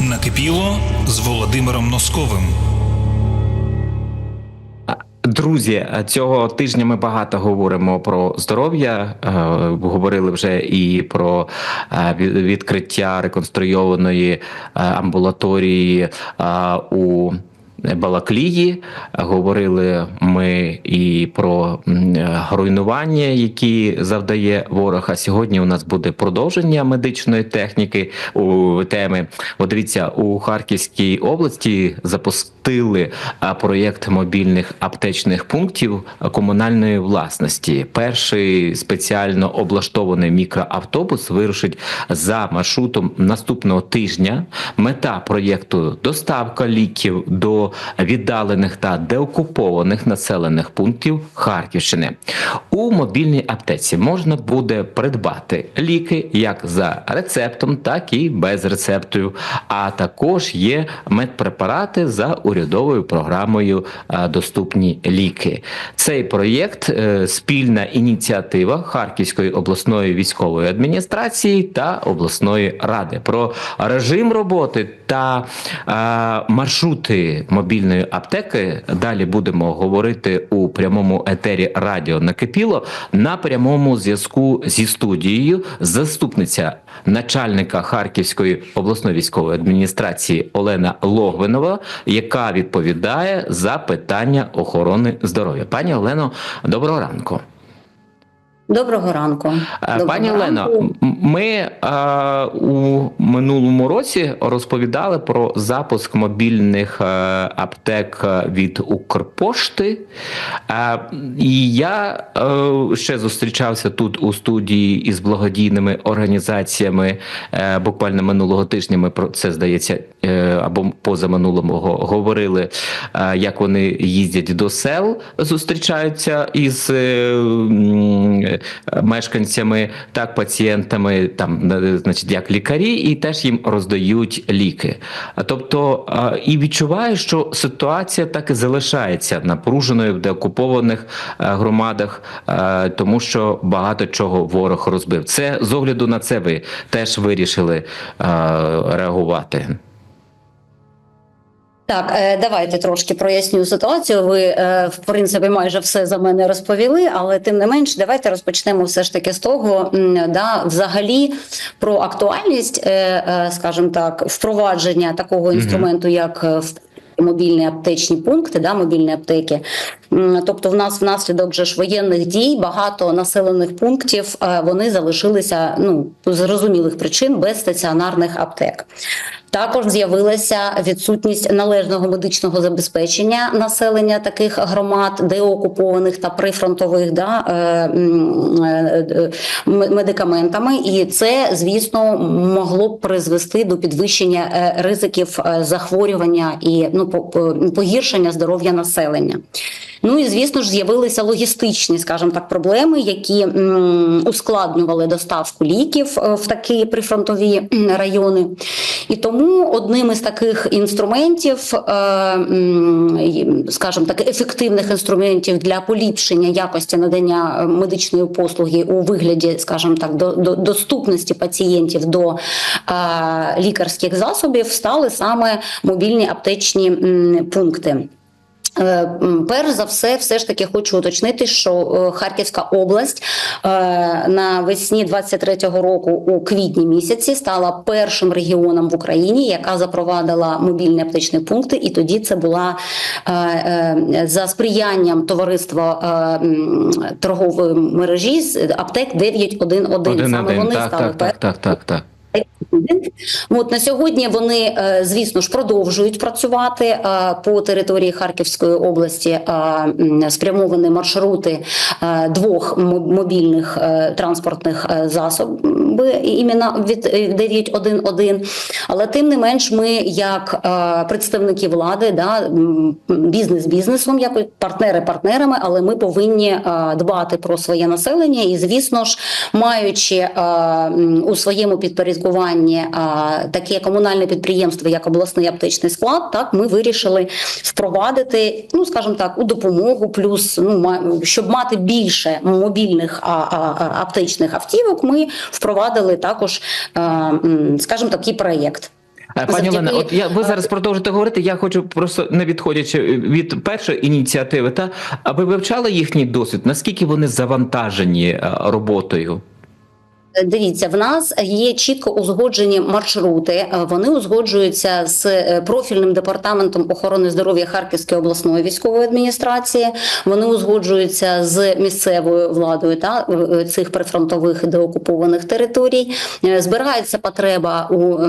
Накипіло з Володимиром Носковим. Друзі, цього тижня ми багато говоримо про здоров'я. Е, Говорили вже і про е, відкриття реконструйованої е, амбулаторії у Балаклії. Говорили ми і про руйнування, які завдає ворог. А сьогодні у нас буде продовження медичної техніки у теми. От дивіться, у Харківській області запустили проєкт мобільних аптечних пунктів комунальної власності. Перший спеціально облаштований мікроавтобус вирушить за маршрутом наступного тижня. Мета проєкту доставка ліків до віддалених та деокупованих населених пунктів Харківщини. У мобільній аптеці можна буде придбати ліки як за рецептом, так і без рецепту. А також є медпрепарати за урядовою програмою Доступні ліки. Цей проєкт е, спільна ініціатива Харківської обласної військової адміністрації та обласної ради. Про режим роботи та маршрути мобільної аптеки далі будемо говорити у прямому етері Радіо Накипіло на прямому зв'язку зі студією заступниця начальника Харківської обласної військової адміністрації Олена Логвинова, яка відповідає за питання охорони здоров'я. Пані Олено, доброго ранку. Доброго ранку. Е, Доброго Пані Олено, ранку. ми е, у минулому році розповідали про запуск мобільних е, аптек е, від Укрпошти. Е, і я е, ще зустрічався тут у студії із благодійними організаціями. Е, буквально минулого тижня ми про це здається е, або позаминулого говорили, е, як вони їздять до сел, зустрічаються із е, мешканцями, так пацієнтами, там значить, як лікарі, і теж їм роздають ліки. А Тобто і відчуваю, що ситуація так і залишається напруженою в деокупованих е, громадах, е, тому що багато чого ворог розбив. Це з огляду на це ви теж вирішили е, реагувати. Так, е, давайте трошки проясню ситуацію. Ви, е, в принципі, майже все за мене розповіли, але тим не менш, давайте розпочнемо все ж таки з того, да, взагалі про актуальність, е, скажімо так, впровадження такого інструменту, як Мобільні аптечні пункти, да, мобільні аптеки. Тобто, в нас внаслідок же ж воєнних дій багато населених пунктів вони залишилися ну з зрозумілих причин без стаціонарних аптек. Також з'явилася відсутність належного медичного забезпечення населення таких громад, деокупованих та прифронтових да, е, е, медикаментами, і це, звісно, могло б призвести до підвищення е, ризиків захворювання і ну по- по- погіршення здоров'я населення. Ну і звісно ж з'явилися логістичні, скажімо так, проблеми, які ускладнювали доставку ліків в такі прифронтові райони. І тому одним із таких інструментів, е, скажімо так, ефективних інструментів для поліпшення якості надання е, медичної послуги у вигляді, скажімо так, до доступності пацієнтів до е, лікарських засобів стали саме мобільні аптечні пункти. Е, Перш за все, все ж таки хочу уточнити, що е, Харківська область е, на весні 23-го року у квітні місяці стала першим регіоном в Україні, яка запровадила мобільні аптечні пункти, і тоді це була за сприянням товариства торгової мережі з аптек 911. Саме Один-один. вони Так, стали так, так, так, так, так. От на сьогодні вони, е, звісно ж, продовжують працювати е, по території Харківської області. е, Спрямовані маршрути двох мобільних транспортних засобів іменно від е, 911. Але тим не менш, ми, як представники влади, да, бізнес бізнесом, як партнери партнерами, але ми повинні дбати про своє населення і, звісно ж, маючи у своєму підпорядкуванні підпорядкуванні таке комунальне підприємство, як обласний аптечний склад, так ми вирішили впровадити, ну скажімо так, у допомогу, плюс ну щоб мати більше мобільних а, аптечних автівок. Ми впровадили також, скажімо, такий проєкт. Е, Пані Олена, от я ви зараз продовжите говорити. Я хочу просто не відходячи від першої ініціативи, та аби вивчали їхній досвід, наскільки вони завантажені е, роботою. Дивіться, в нас є чітко узгоджені маршрути. Е, Вони узгоджуються з е, профільним департаментом охорони здоров'я Харківської обласної військової адміністрації. Вони узгоджуються з місцевою владою та е, цих прифронтових деокупованих територій. Е, Збирається потреба у е,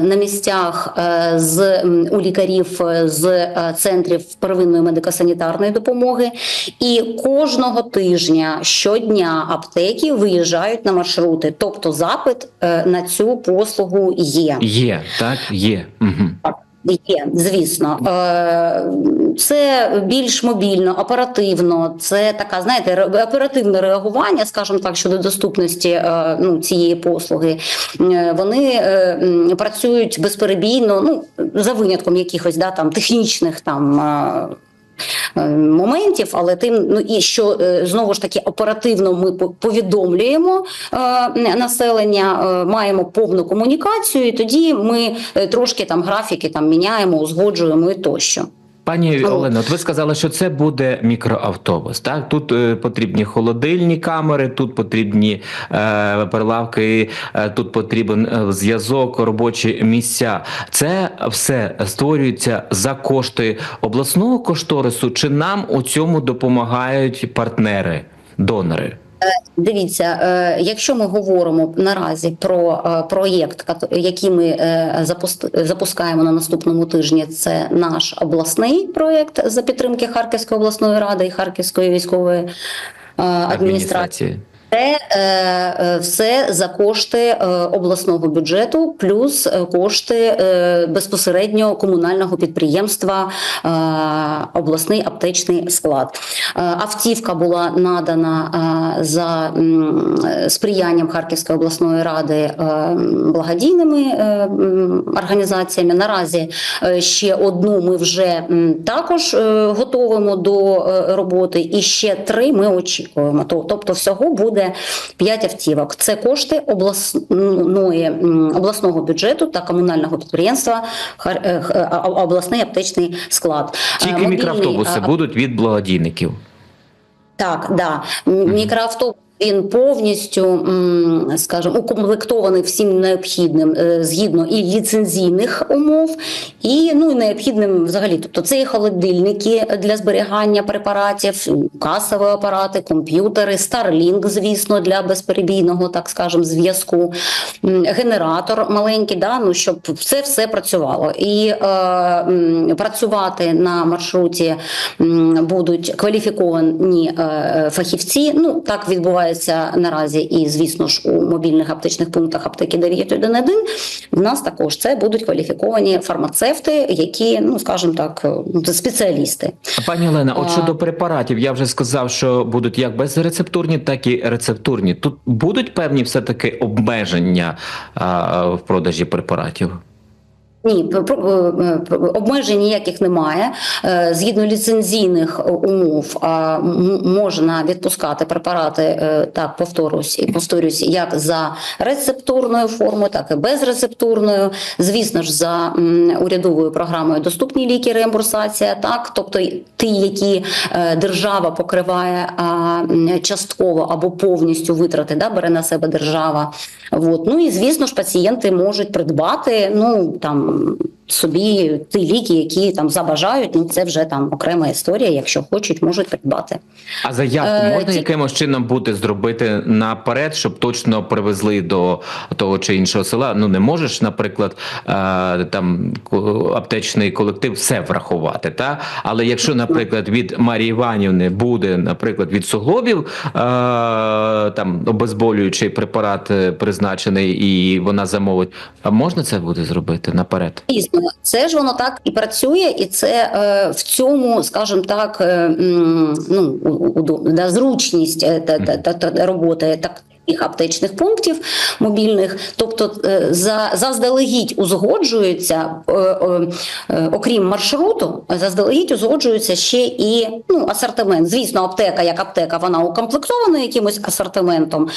на місцях е, з у лікарів е, з е, центрів первинної медико-санітарної допомоги. І кожного тижня щодня аптеки виїжджають на маршрути, тобто запит е, на цю послугу є. Є, так, є. Угу. Є, звісно, Е, це більш мобільно, оперативно. Це така, знаєте, оперативне реагування, скажімо так, щодо доступності е, ну, цієї послуги. Вони працюють безперебійно, ну за винятком якихось да там технічних там. Е, Моментів, але тим ну і що е, знову ж таки оперативно ми повідомлюємо е, населення, маємо повну комунікацію, і тоді ми трошки там графіки там міняємо, узгоджуємо і тощо. Пані Олено, от ви сказали, що це буде мікроавтобус. Так, тут е, потрібні холодильні камери, тут потрібні е, прилавки, е, тут потрібен е, зв'язок, робочі місця. Це все створюється за кошти обласного кошторису. Чи нам у цьому допомагають партнери, донори? Дивіться, е, якщо ми говоримо наразі про е, проєкт, який ми е, запускаємо на наступному тижні, це наш обласний проєкт за підтримки Харківської обласної ради і Харківської військової е, адміністрації. Це е, е, все за кошти е, обласного бюджету, плюс е, кошти е, безпосередньо комунального підприємства е, обласний аптечний склад. Е, автівка була надана е, за е, сприянням Харківської обласної ради е, благодійними е, організаціями. Наразі ще одну ми вже також готовимо до роботи, і ще три ми очікуємо. Тобто, всього буде 5 автівок. Це кошти обласної обласного бюджету та комунального підприємства е, а- обласний аптечний склад. Е, Тільки мобільний, мікроавтобуси будуть від благодійників. так, да. Мікроавтобус він повністю, скажімо, укомплектований всім необхідним е, згідно і ліцензійних умов, і ну необхідним взагалі. Тобто це і холодильники для зберігання препаратів, касові апарати, комп'ютери, Starlink, звісно, для безперебійного, так скажемо, зв'язку, генератор маленький, да, ну щоб це все працювало. І е, працювати на маршруті будуть кваліфіковані е, фахівці. Ну так відбувається наразі, і звісно ж у мобільних аптечних пунктах аптеки 911 В нас також це будуть кваліфіковані фармацевти, які, ну скажімо так, е, спеціалісти. Пані Олена, от щодо препаратів, я вже сказав, що будуть як безрецептурні, так і рецептурні. Тут будуть певні все таки обмеження а, в продажі препаратів. Ні, е, обмежень ніяких немає. Е, Згідно ліцензійних е, умов можна відпускати препарати, так повторюсь, і повторюсь, як за рецептурною формою, так і безрецептурною. Звісно ж, за урядовою програмою доступні ліки, реімбурсація, так, тобто ті, які держава покриває частково або повністю витрати, да, бере на себе держава. От. Ну і звісно ж, пацієнти можуть придбати ну там um, собі ті ліки, які там забажають. Ну це вже там окрема історія. Якщо хочуть, можуть придбати. А заявку Е, можна ті- якимось чином буде зробити наперед, щоб точно привезли до того чи іншого села. Ну не можеш, наприклад, е, там аптечний колектив все врахувати, та але якщо, наприклад, від Марії Іванівни буде, наприклад, від суглобів е, там обезболюючий препарат е, призначений, і вона замовить, а можна це буде зробити наперед? Це ж воно так і працює, і це е, в цьому, скажімо так, е, ну у- у- да, зручність е, та, та, та, та роботи так. Таких аптечних пунктів мобільних. Тобто, е, за заздалегідь узгоджується, е, е, окрім маршруту, заздалегідь узгоджується ще і ну, асортимент. Звісно, аптека як аптека, вона укомплектована якимось асортиментом.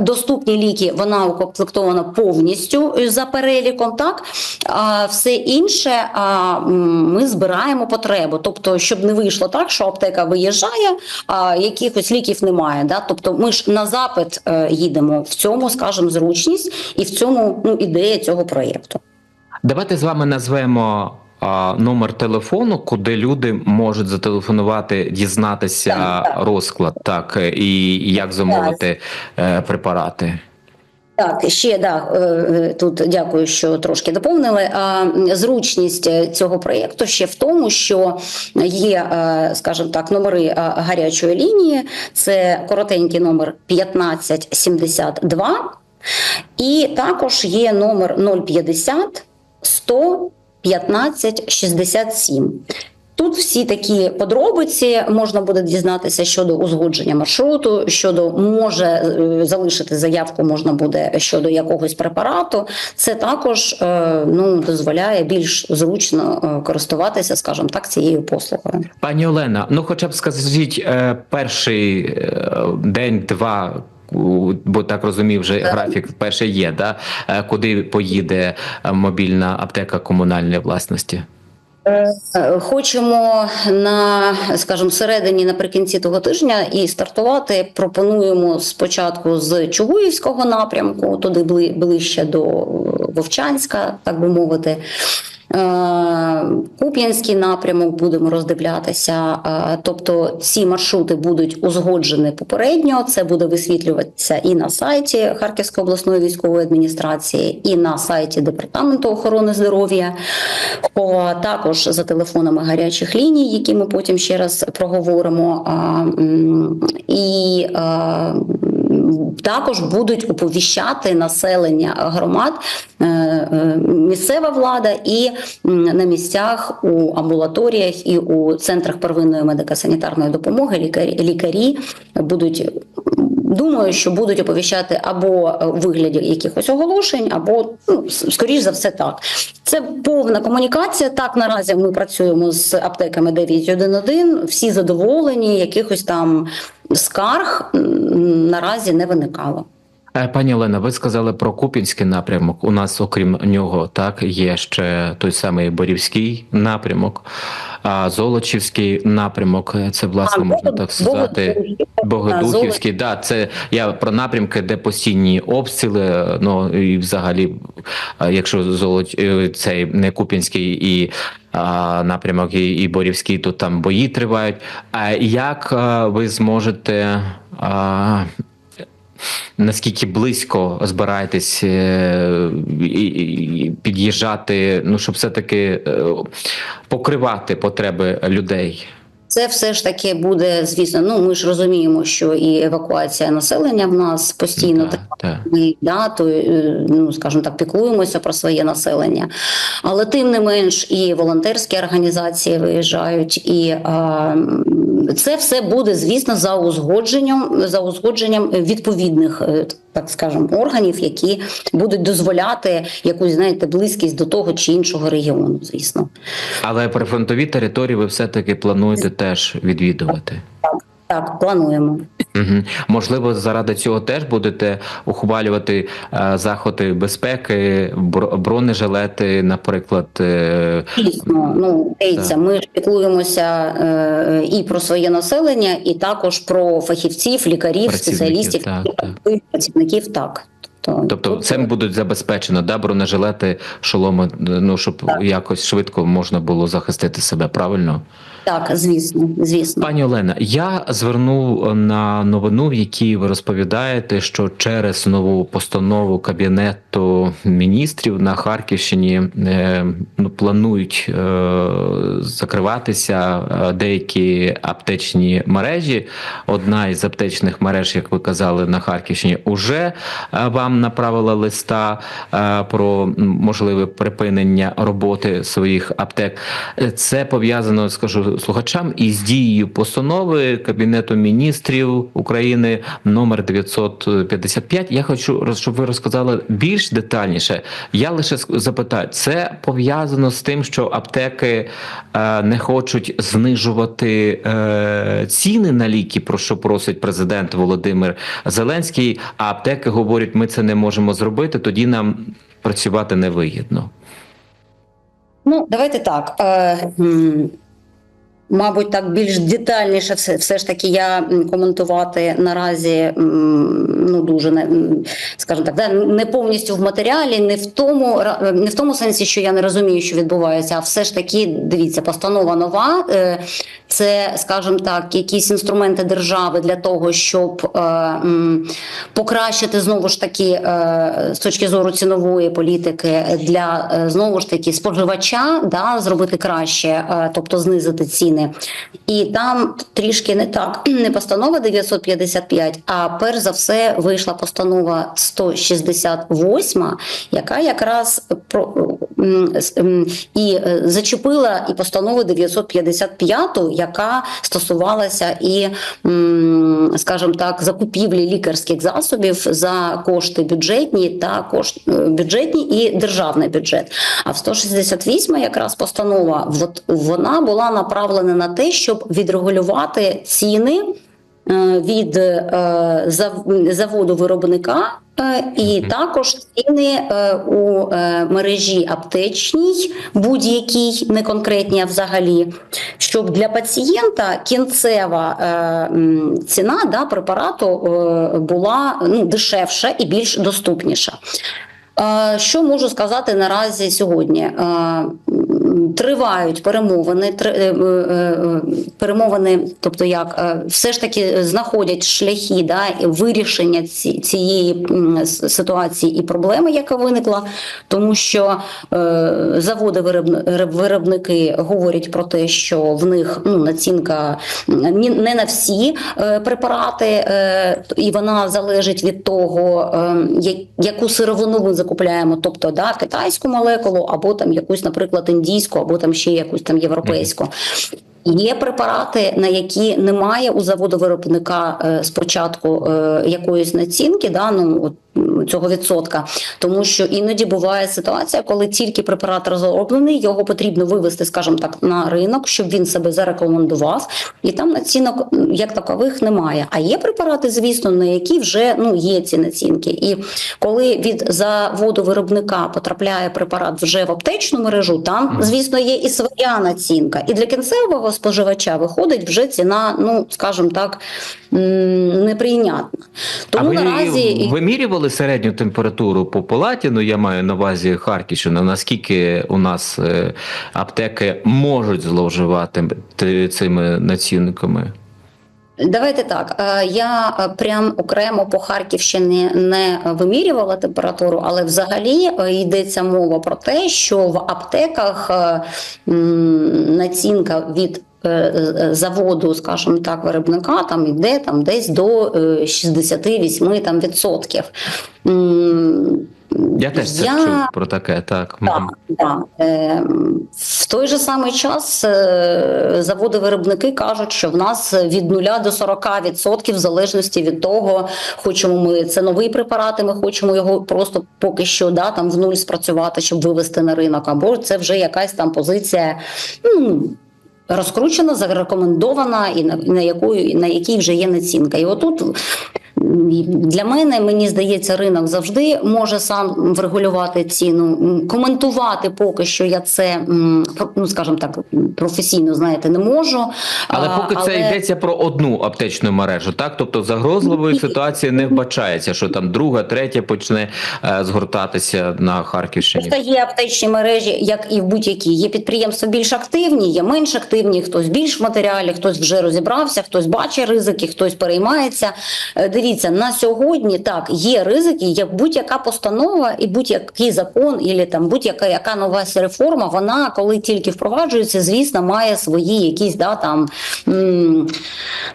Доступні ліки, вона укомплектована повністю за переліком. Так а все інше а, ми збираємо потребу. Тобто, щоб не вийшло так, що аптека виїжджає, а якихось ліків немає. Да? Тобто, ми ж на запит їдемо в цьому, скажімо, зручність і в цьому ну, ідея цього проєкту. Давайте з вами назвемо номер телефону, куди люди можуть зателефонувати, дізнатися Так, так. розклад, так і як замовити так. препарати. Так, ще да, е, е, тут дякую, що трошки доповнили. А зручність е, цього проєкту ще в тому, що є, скажімо так, номери гарячої лінії. Це коротенький номер 1572, і також є номер 050 100 15 67. Тут всі такі подробиці можна буде дізнатися щодо узгодження маршруту, щодо може е, залишити заявку, можна буде щодо якогось препарату. Це також е, ну дозволяє більш зручно е, користуватися, скажімо так, цією послугою. Пані Олена, ну хоча б скажіть, перший день-два. Бо так розумію, вже графік перший є, да? Куди поїде мобільна аптека комунальної власності? Е, Хочемо на, скажімо, середині наприкінці того тижня і стартувати. Пропонуємо спочатку з Чугуївського напрямку, туди бли- ближче до е, Вовчанська, так би мовити. Е, Куп'янський напрямок будемо роздивлятися. Е, Тобто ці маршрути будуть узгоджені попередньо. Це буде висвітлюватися і на сайті Харківської обласної військової адміністрації, і на сайті Департаменту охорони здоров'я. Також за телефонами гарячих ліній, які ми потім ще раз проговоримо. І а, м, також будуть оповіщати населення громад е, е, місцева влада і на місцях у амбулаторіях і у центрах первинної медико-санітарної допомоги лікарі, лікарі будуть. Думаю, що будуть оповіщати або у вигляді якихось оголошень, або ну, скоріш за все так. Це повна комунікація. Так наразі ми працюємо з аптеками 911, Всі задоволені, якихось там скарг наразі не виникало. Е, Пані Олена, ви сказали про Купінський напрямок. У нас, окрім нього, так є ще той самий Борівський напрямок, а Золочівський напрямок. е, Це власне А, можна так сказати. Богодухівський, да, це я про напрямки, де постійні обстріли. Ну і взагалі, якщо золоч е, цей не Купінський і а, напрямок, і, і Борівський, то там бої тривають. А як е, ви зможете? А, Наскільки близько збираєтесь е, під'їжджати, ну щоб все-таки е, покривати потреби людей? Це все ж таки буде, звісно. Ну ми ж розуміємо, що і евакуація населення в нас постійно Так, так. ми да, то, е, ну, скажімо так, піклуємося про своє населення. Але тим не менш і волонтерські організації виїжджають, і а, це все буде, звісно, за узгодженням, за узгодженням відповідних, е, так скажемо, органів, які будуть дозволяти якусь, знаєте, близькість до того чи іншого регіону, звісно. Але прифронтові території ви все-таки плануєте теж відвідувати. Так, плануємо. Угу. Можливо, заради цього теж будете ухвалювати е, заходи безпеки, бронежилети, наприклад. Е, Дійсно, ну дивіться, ми ж піклуємося е, і про своє населення, і також про фахівців, лікарів, Працівників, спеціалістів, так, і працівників. Так, тобто, тобто, тут- цим будуть забезпечено, да, бронежилети, шоломи, ну щоб Так. якось швидко можна було захистити себе, правильно? Так, звісно, звісно. Пані Олена, я звернув на новину, в якій ви розповідаєте, що через нову постанову кабінету міністрів на Харківщині е, ну, планують е, закриватися е, деякі аптечні мережі. Одна із аптечних мереж, як ви казали, на Харківщині уже вам направила листа про можливе припинення роботи своїх аптек. Це пов'язано, скажу слухачам із дією постанови Кабінету міністрів України номер 955. Я хочу щоб ви розказали більш детальніше. Я лише запитаю, це пов'язано з тим, що аптеки е, не хочуть знижувати е, ціни на ліки, про що просить президент Володимир Зеленський. А аптеки говорять, ми це не можемо зробити, тоді нам працювати невигідно. Ну, давайте так. Е, Мабуть, так більш детальніше все, все ж таки я коментувати наразі ну дуже не скажімо так, да, не повністю в матеріалі, не в тому ра- не в тому сенсі, що я не розумію, що відбувається, а все ж таки дивіться, постанова нова. е, Це, скажімо так, якісь інструменти держави для того, щоб е, покращити знову ж таки е, з точки зору цінової політики для е, знову ж таки споживача, да, зробити краще, е, тобто знизити ціни. І там трішки не так. Не постанова 955, а перш за все вийшла постанова 168, яка якраз про і е, зачепила і постанову 955, яка стосувалася і, скажімо так, закупівлі лікарських засобів за кошти бюджетні та кошт е, бюджетні і державний бюджет. А в 168 якраз постанова вона була направлена на те, щоб відрегулювати ціни е, від заводу виробника. Е, І також ціни е, у е, мережі аптечній, будь-якій, не конкретній, а взагалі, щоб для пацієнта кінцева ціна да, препарату була ну, дешевша і більш доступніша. Що можу сказати наразі сьогодні? Тривають перемовини, тр- е, е, е, перемовини, тобто як все ж таки знаходять шляхи да, вирішення ці- цієї ситуації і проблеми, яка виникла, тому що заводи виробни- виробники говорять про те, що в них ну, націнка не на всі препарати, і вона залежить від того, яку сировину ми закупляємо, тобто да, китайську молекулу, або там якусь, наприклад, індійську, або там ще якусь там європейську. Є препарати, на які немає у заводу виробника е, спочатку е, якоїсь націнки, да, ну, от, цього відсотка, тому що іноді буває ситуація, коли тільки препарат розроблений, його потрібно вивести, скажімо так, на ринок, щоб він себе зарекомендував, і там націнок як такових немає. А є препарати, звісно, на які вже ну є ці націнки. І коли від заводу виробника потрапляє препарат вже в аптечну мережу, там, звісно, є і своя націнка. І для кінцевого споживача виходить вже ціна, ну скажімо так, неприйнятна. Тому а ви наразі вимірювали середню температуру по палаті? Ну я маю на увазі Харківщину. Наскільки у нас е, аптеки можуть зловживати цими націнниками? Давайте так. е, Я е, прям окремо по Харківщині не вимірювала температуру, але взагалі йдеться мова про те, що в аптеках націнка від заводу, скажімо так, виробника там йде там десь до е, 68 там, відсотків. Я теж це Я- чув про таке. Так, так. Е, в той же самий час е, заводи-виробники кажуть, що в нас від 0 до 40% в залежності від того, хочемо ми це новий препарат, і ми хочемо його просто поки що да, там в нуль спрацювати, щоб вивести на ринок, або це вже якась там позиція. Ну, Розкручена, зарекомендована і на, на якою на якій вже є націнка. І отут для мене мені здається, ринок завжди може сам врегулювати ціну. Коментувати поки що я це ну скажімо так професійно знаєте не можу. Але поки це йдеться про одну аптечну мережу, так тобто загрозливої ситуації не вбачається, що там друга, третя почне е, згортатися на Харківщині. Просто є аптечні мережі, як і в будь-якій. Є підприємства більш активні, є менш активні, хтось більш в матеріалі, хтось вже розібрався, хтось бачить ризики, хтось переймається. Е, Дивіться. Дивіться, на сьогодні так є ризики, як будь-яка постанова і будь-який закон, і там будь-яка яка нова реформа, вона коли тільки впроваджується, звісно, має свої якісь да там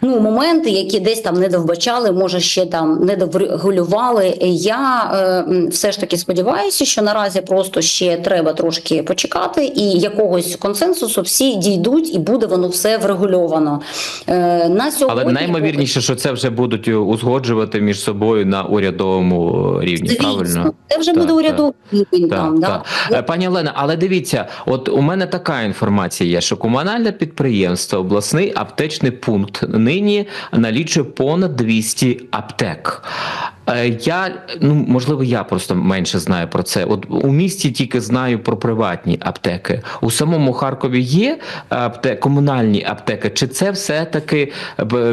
ну моменти, які десь там не довбачали, може ще там не доврегулювали. Я е, все ж таки сподіваюся, що наразі просто ще треба трошки почекати, і якогось консенсусу всі дійдуть, і буде воно все врегульовано. Е, на сьогодні Але наймовірніше, що це вже будуть узгоджувати між собою на урядовому рівні. Звісно, Правильно? це вже Так, буде так. урядовий рівень Так, там. Да? так. Е, Пані Олена, але дивіться, от у мене така інформація є, що комунальне підприємство, обласний аптечний пункт нині налічує понад 200 аптек. Е, Я ну можливо, я просто менше знаю про це. От у місті тільки знаю про приватні аптеки. У самому Харкові є аптек, комунальні аптеки. Чи це все таки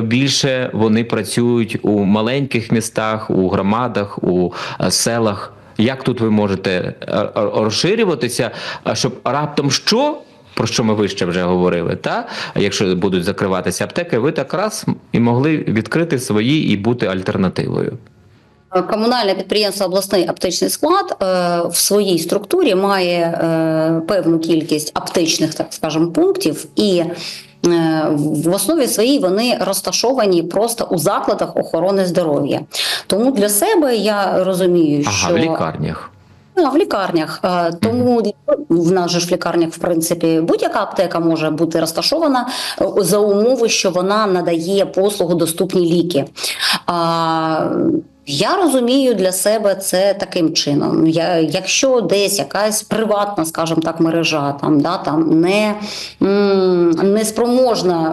більше вони працюють у маленьких містах, у громадах, у е, селах? Як тут ви можете е, е, розширюватися, щоб раптом що? Про що ми вище вже говорили, та якщо будуть закриватися аптеки, ви так раз і могли відкрити свої і бути альтернативою. Комунальне підприємство обласний аптечний склад е, в своїй структурі має е, певну кількість аптечних, так скажемо, пунктів, і е, в основі своїй вони розташовані просто у закладах охорони здоров'я. Тому для себе я розумію, Ага, що в лікарнях. А, в лікарнях. Е, Тому в нас же ж в лікарнях, в принципі, будь-яка аптека може бути розташована е, за умови, що вона надає послугу доступні ліки. Я розумію для себе це таким чином. Я, якщо десь якась приватна, скажімо так, мережа там, да, там не, не неспроможна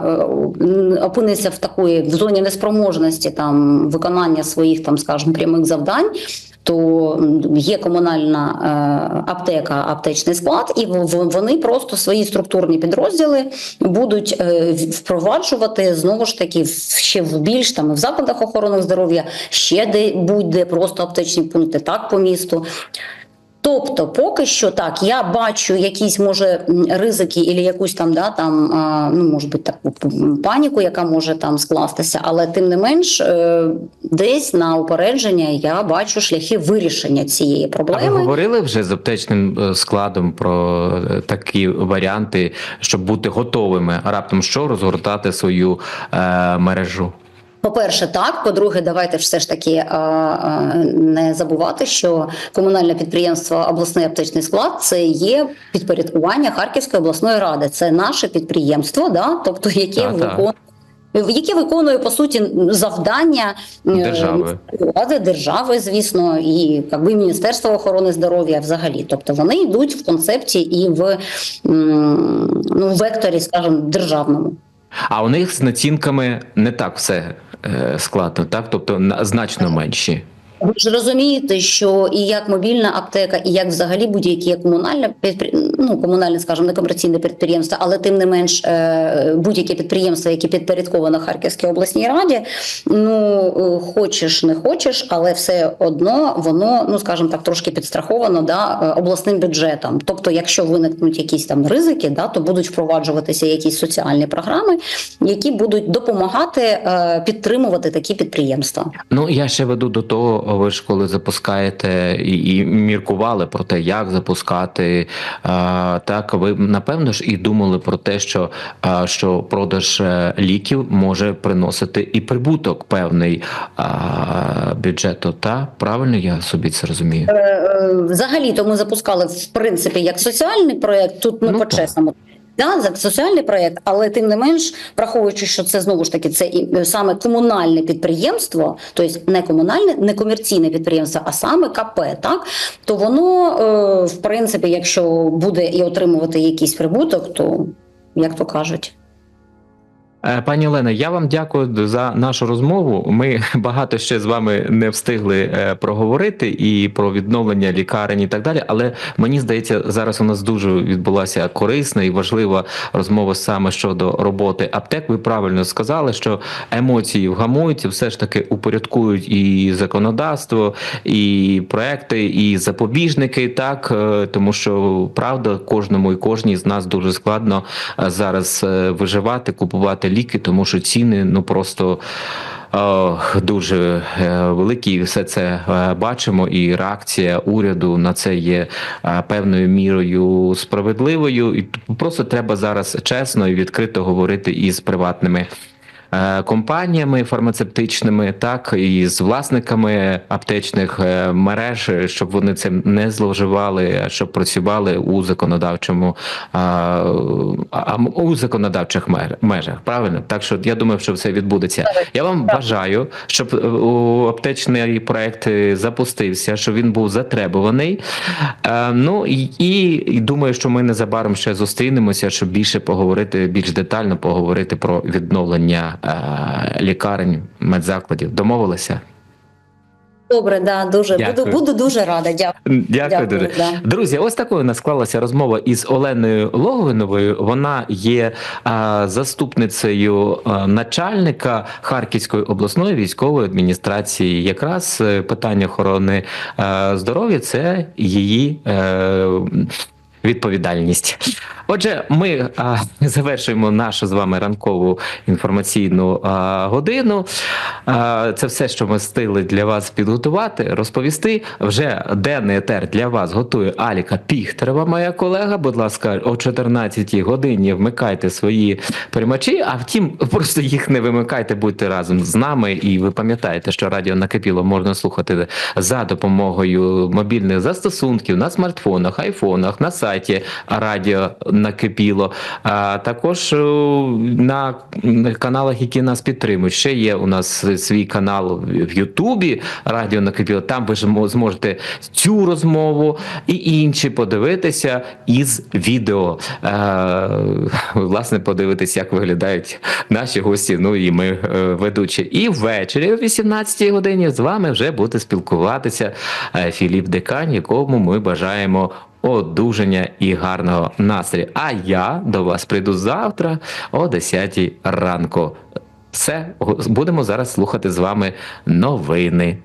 опинитися опиниться в такої в зоні неспроможності там виконання своїх там, скажімо, прямих завдань. То є комунальна е, аптека, аптечний склад, і вони просто свої структурні підрозділи будуть е, впроваджувати знову ж таки ще в більш там в закладах охорони здоров'я, ще де будь-де просто аптечні пункти, так по місту. Тобто, поки що так, я бачу якісь може ризики, і якусь там да там ну може бути таку паніку, яка може там скластися, але тим не менш, е, десь на упередження я бачу шляхи вирішення цієї А ви проблеми. говорили вже з аптечним е, складом про е, такі варіанти, щоб бути готовими, раптом що розгортати свою е, мережу? По-перше, так. По-друге, давайте все ж таки а, а, не забувати, що комунальне підприємство обласний аптечний склад це є підпорядкування Харківської обласної ради. Це наше підприємство, да? тобто яке виконує. Яке виконує по суті завдання е, Держави. влади держави, звісно, і якби Міністерство охорони здоров'я взагалі. Тобто вони йдуть в концепті і в ну, векторі, скажімо, державному. А у них з націнками не так все е, складно, так? Тобто на- значно менші. Ви ж розумієте, що і як мобільна аптека, і як взагалі будь-яке комунальне ну, комунальне, скажімо, некомерційне підприємство, але тим не менш е, будь-яке підприємство, яке підпорядковано Харківській обласній раді, ну е, хочеш, не хочеш, але все одно воно, ну скажімо так, трошки підстраховано да, е, обласним бюджетом. Тобто, якщо виникнуть якісь там ризики, да, то будуть впроваджуватися якісь соціальні програми, які будуть допомагати підтримувати такі підприємства. Ну я ще веду до того, ви ж коли запускаєте і, і міркували про те, як запускати, е, так ви напевно ж і думали про те, що, е, що продаж е, ліків може приносити і прибуток певний е, бюджету. Та правильно я собі це розумію? Е, е, Взагалі, то ми запускали в принципі як соціальний проєкт. Тут ми Ну, по-чесному. Да, за соціальний проєкт, але тим не менш, враховуючи, що це знову ж таки це і е, саме комунальне підприємство, тобто не комунальне, не комерційне підприємство, а саме КП, так то воно е, в принципі, якщо буде і отримувати якийсь прибуток, то як то кажуть. Е, Пані Олена, я вам дякую за нашу розмову. Ми багато ще з вами не встигли е, проговорити і про відновлення лікарень і так далі. Але мені здається, зараз у нас дуже відбулася корисна і важлива розмова саме щодо роботи аптек. Ви правильно сказали, що емоції вгамуються, все ж таки упорядкують і законодавство, і проекти, і запобіжники. Так е, тому що правда, кожному і кожній з нас дуже складно зараз виживати, купувати ліки, тому що ціни ну просто. дуже е, великі. і Все це е, бачимо, і реакція уряду на це є е, певною мірою справедливою. І просто треба зараз чесно і відкрито говорити із приватними. Е, Компаніями фармацевтичними, так і з власниками аптечних е, мереж, щоб вони цим не зловживали, а щоб працювали у законодавчому у законодавчих межах. Правильно, так що я думаю, що все відбудеться. Я вам бажаю, щоб е, аптечний проект запустився, щоб він був затребуваний. Ну і, думаю, що ми незабаром ще зустрінемося, щоб більше поговорити, більш детально поговорити про відновлення лікарень, медзакладів. Домовилися? Добре, да, дуже буду, Дякую. буду дуже рада. Дякую. Дякую, Дякую, дуже. да. Друзі, ось такою у нас склалася розмова із Оленою Логвиновою. Вона є а, заступницею а, начальника Харківської обласної військової адміністрації. Якраз е, питання охорони е, здоров'я це її. Е, Відповідальність. Отже, ми а, завершуємо нашу з вами ранкову інформаційну а, годину. А, це все, що ми встигли для вас підготувати, розповісти. Вже денний етер для вас готує Аліка Піхтерева, моя колега. Будь ласка, о 14-й годині вмикайте свої приймачі. А втім, просто їх не вимикайте, будьте разом з нами. І ви пам'ятаєте, що радіо накипіло можна слухати за допомогою мобільних застосунків на смартфонах, айфонах, на сайті Радіо Накипіло, а також е, на каналах, які нас підтримують. Ще є у нас свій канал в Ютубі Радіо Накипіло. Там ви ж зможете цю розмову і інші подивитися із відео. Е, Власне, подивитися, як виглядають наші гості. Ну і ми е, ведучі. І ввечері о 18-й годині з вами вже буде спілкуватися Філіп Декань, якому ми бажаємо одужання і гарного настрою. А я до вас прийду завтра о 10 ранку. Все, будемо зараз слухати з вами новини.